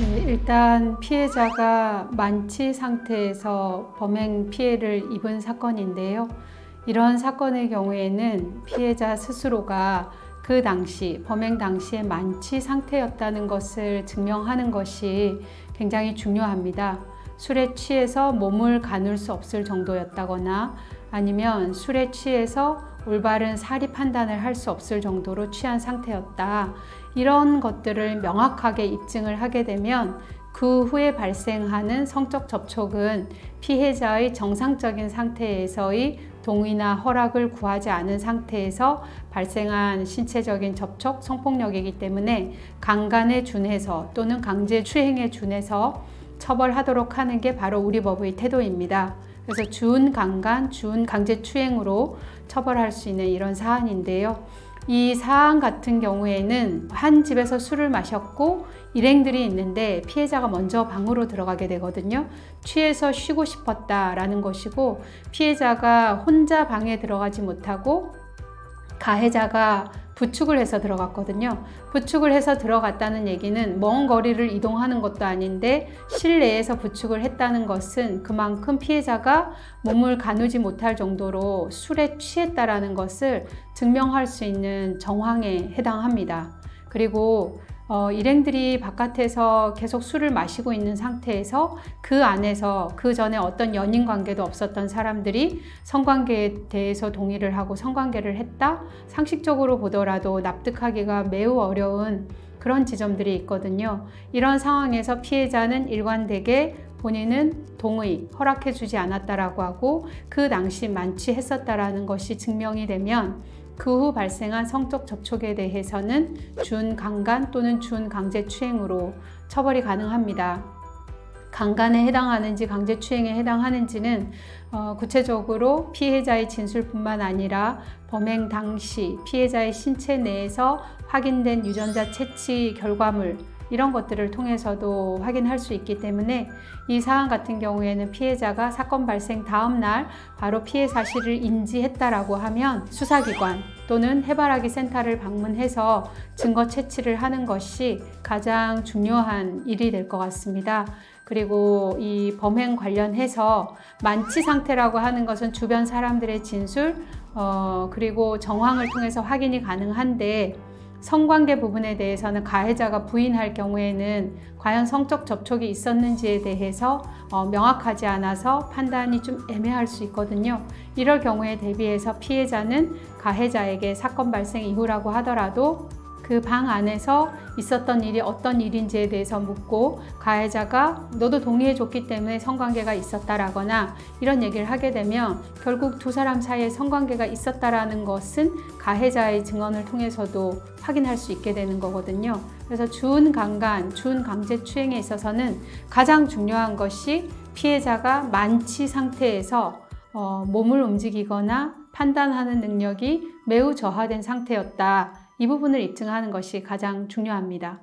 일단 피해자가 만취 상태에서 범행 피해를 입은 사건인데요. 이런 사건의 경우에는 피해자 스스로가 그 당시, 범행 당시에 만취 상태였다는 것을 증명하는 것이 굉장히 중요합니다. 술에 취해서 몸을 가눌 수 없을 정도였다거나 아니면 술에 취해서 올바른 사리 판단을 할 수 없을 정도로 취한 상태였다. 이런 것들을 명확하게 입증을 하게 되면 그 후에 발생하는 성적 접촉은 피해자의 정상적인 상태에서의 동의나 허락을 구하지 않은 상태에서 발생한 신체적인 접촉, 성폭력이기 때문에 강간에 준해서 또는 강제 추행에 준해서 처벌하도록 하는 게 바로 우리 법의 태도입니다. 그래서 준 강간, 준 강제 추행으로 처벌할 수 있는 이런 사안인데요. 이 사안 같은 경우에는 한 집에서 술을 마셨고 일행들이 있는데 피해자가 먼저 방으로 들어가게 되거든요. 취해서 쉬고 싶었다라는 것이고 피해자가 혼자 방에 들어가지 못하고 가해자가 부축을 해서 들어갔거든요. 부축을 해서 들어갔다는 얘기는 먼 거리를 이동하는 것도 아닌데 실내에서 부축을 했다는 것은 그만큼 피해자가 몸을 가누지 못할 정도로 술에 취했다라는 것을 증명할 수 있는 정황에 해당합니다. 그리고 어, 일행들이 바깥에서 계속 술을 마시고 있는 상태에서 그 안에서 그 전에 어떤 연인 관계도 없었던 사람들이 성관계에 대해서 동의를 하고 성관계를 했다? 상식적으로 보더라도 납득하기가 매우 어려운 그런 지점들이 있거든요. 이런 상황에서 피해자는 일관되게 본인은 동의, 허락해주지 않았다라고 하고 그 당시 만취했었다라는 것이 증명이 되면 그 후 발생한 성적 접촉에 대해서는 준 강간 또는 준 강제 추행으로 처벌이 가능합니다. 강간에 해당하는지 강제 추행에 해당하는지는 어, 구체적으로 피해자의 진술뿐만 아니라 범행 당시 피해자의 신체 내에서 확인된 유전자 채취 결과물 이런 것들을 통해서도 확인할 수 있기 때문에 이 사안 같은 경우에는 피해자가 사건 발생 다음 날 바로 피해 사실을 인지했다라고 하면 수사기관 또는 해바라기 센터를 방문해서 증거 채취를 하는 것이 가장 중요한 일이 될 것 같습니다. 그리고 이 범행 관련해서 만취 상태라고 하는 것은 주변 사람들의 진술, 어, 그리고 정황을 통해서 확인이 가능한데 성관계 부분에 대해서는 가해자가 부인할 경우에는 과연 성적 접촉이 있었는지에 대해서 어, 명확하지 않아서 판단이 좀 애매할 수 있거든요. 이럴 경우에 대비해서 피해자는 가해자에게 사건 발생 이후라고 하더라도 그 방 안에서 있었던 일이 어떤 일인지에 대해서 묻고 가해자가 너도 동의해 줬기 때문에 성관계가 있었다라거나 이런 얘기를 하게 되면 결국 두 사람 사이에 성관계가 있었다라는 것은 가해자의 증언을 통해서도 확인할 수 있게 되는 거거든요. 그래서 준 강간, 준 강제 추행에 있어서는 가장 중요한 것이 피해자가 만취 상태에서 어, 몸을 움직이거나 판단하는 능력이 매우 저하된 상태였다. 이 부분을 입증하는 것이 가장 중요합니다.